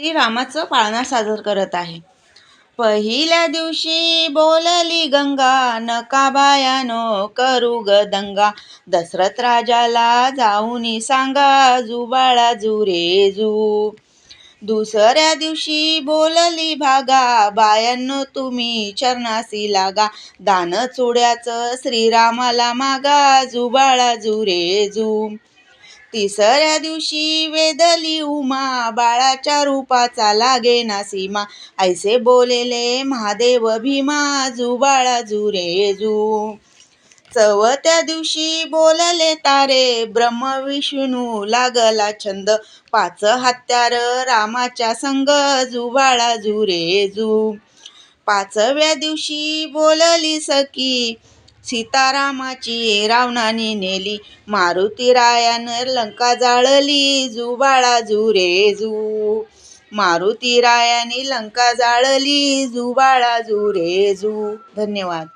श्रीरामाचं पाळणा सादर करत आहे. पहिल्या दिवशी बोलली गंगा नका बायानो करू ग दंगा. दशरथ राजाला जाऊन सांगा जुबाळा जुरे जू दुसऱ्या दिवशी बोलली भागा बायांनो तुम्ही चरणासी लागा. दान चुड्याचं श्रीरामाला मागा. जुबाळा जुरे जू. तिसऱ्या दिवशी वेदली उमा बाळाच्या रूपाचा लागे ना सीमा. ऐसे बोलेले महादेव भीमा जुबाळा जुरे जू चौथ्या दिवशी बोलले तारे ब्रह्म विष्णू लागला छंद. पाच हत्यार रामाच्या संग जुबाळा जुरे जू. पाचव्या दिवशी बोलली सखी सीतारामाची रावणाने नेली. मारुती रायानं लंका जाळली. जुबाळा जुरे जू मारुती रायाने लंका जाळली. जुबाळा जुरे जू. धन्यवाद.